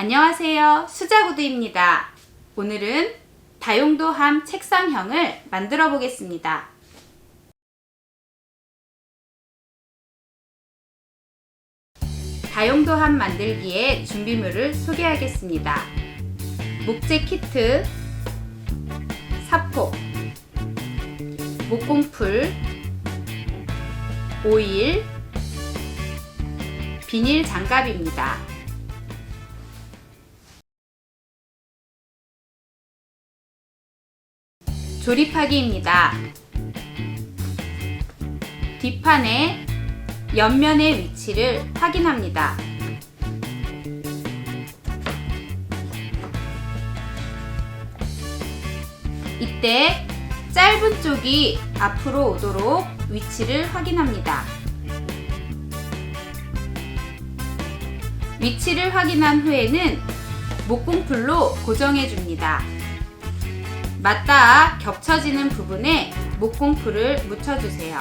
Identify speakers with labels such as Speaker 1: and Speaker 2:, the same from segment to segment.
Speaker 1: 안녕하세요. 수자구두입니다. 오늘은 다용도함 책상형을 만들어 보겠습니다. 다용도함 만들기에 준비물을 소개하겠습니다. 목재 키트, 사포, 목공풀, 오일, 비닐 장갑입니다. 조립하기입니다. 뒷판의 옆면의 위치를 확인합니다. 이때 짧은 쪽이 앞으로 오도록 위치를 확인합니다. 위치를 확인한 후에는 목공풀로 고정해 줍니다. 맞닿아 겹쳐지는 부분에 목공풀을 묻혀주세요.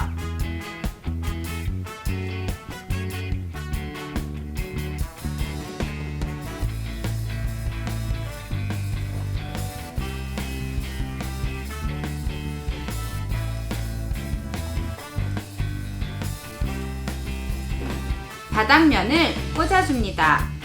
Speaker 1: 바닥면을 꽂아줍니다.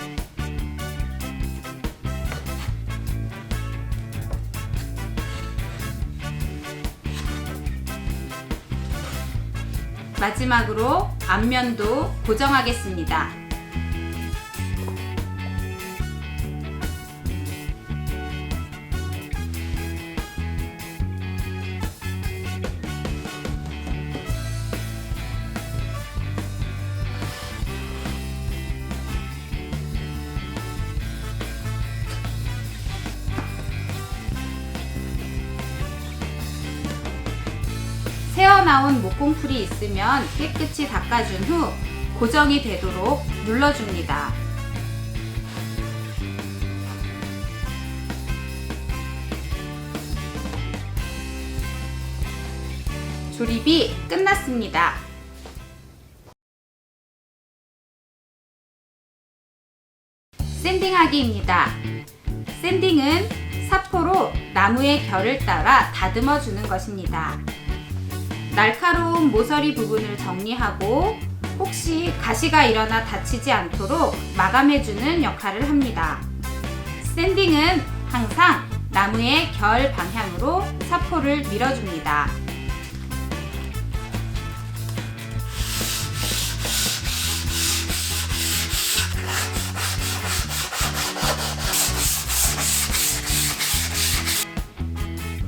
Speaker 1: 마지막으로 앞면도 고정하겠습니다. 새어나온 목공풀이 있으면 깨끗이 닦아준 후 고정이 되도록 눌러줍니다. 조립이 끝났습니다. 샌딩하기입니다. 샌딩은 사포로 나무의 결을 따라 다듬어 주는 것입니다. 날카로운 모서리 부분을 정리하고 혹시 가시가 일어나 다치지 않도록 마감해주는 역할을 합니다. 샌딩은 항상 나무의 결 방향으로 사포를 밀어줍니다.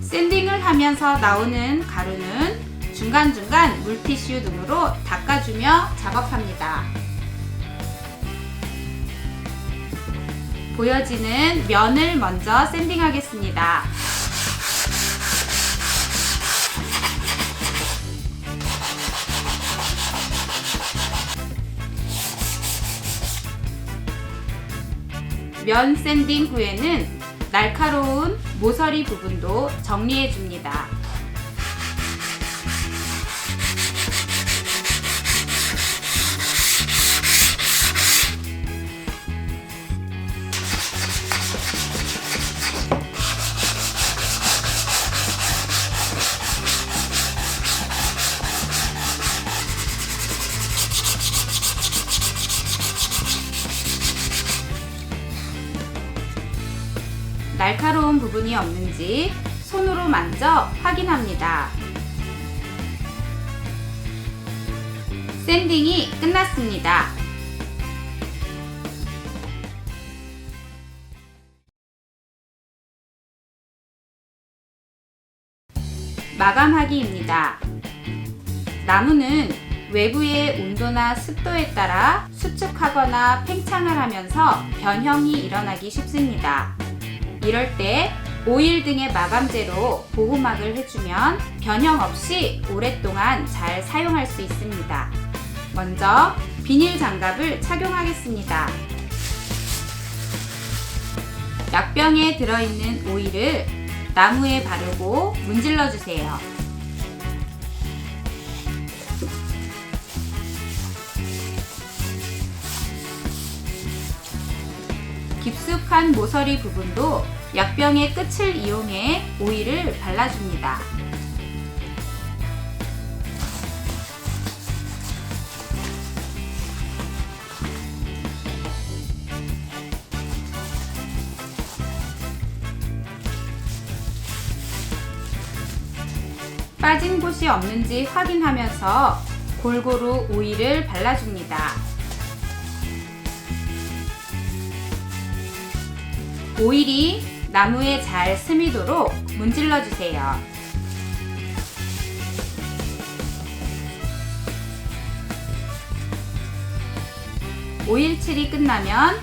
Speaker 1: 샌딩을 하면서 나오는 가루는 중간중간 물티슈 등으로 닦아주며 작업합니다. 보여지는 면을 먼저 샌딩하겠습니다. 면 샌딩 후에는 날카로운 모서리 부분도 정리해 줍니다. 날카로운 부분이 없는지 손으로 만져 확인합니다. 샌딩이 끝났습니다. 마감하기입니다. 나무는 외부의 온도나 습도에 따라 수축하거나 팽창을 하면서 변형이 일어나기 쉽습니다. 이럴 때 오일 등의 마감제로 보호막을 해주면 변형 없이 오랫동안 잘 사용할 수 있습니다. 먼저 비닐 장갑을 착용하겠습니다. 약병에 들어있는 오일을 나무에 바르고 문질러 주세요. 깊숙한 모서리 부분도 약병의 끝을 이용해 오일을 발라줍니다. 빠진 곳이 없는지 확인하면서 골고루 오일을 발라줍니다. 오일이 나무에 잘 스미도록 문질러 주세요. 오일칠이 끝나면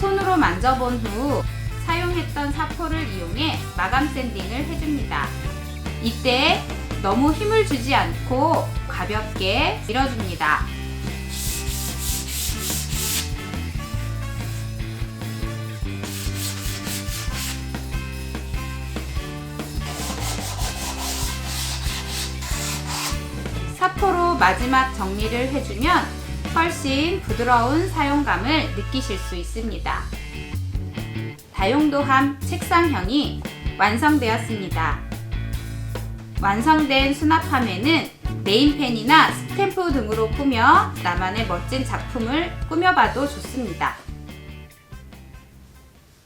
Speaker 1: 손으로 만져본 후 사용했던 사포를 이용해 마감 샌딩을 해줍니다. 이때 너무 힘을 주지 않고 가볍게 밀어줍니다. 사포로 마지막 정리를 해주면 훨씬 부드러운 사용감을 느끼실 수 있습니다. 다용도함 책상형이 완성되었습니다. 완성된 수납함에는 네임펜이나 스탬프 등으로 꾸며 나만의 멋진 작품을 꾸며봐도 좋습니다.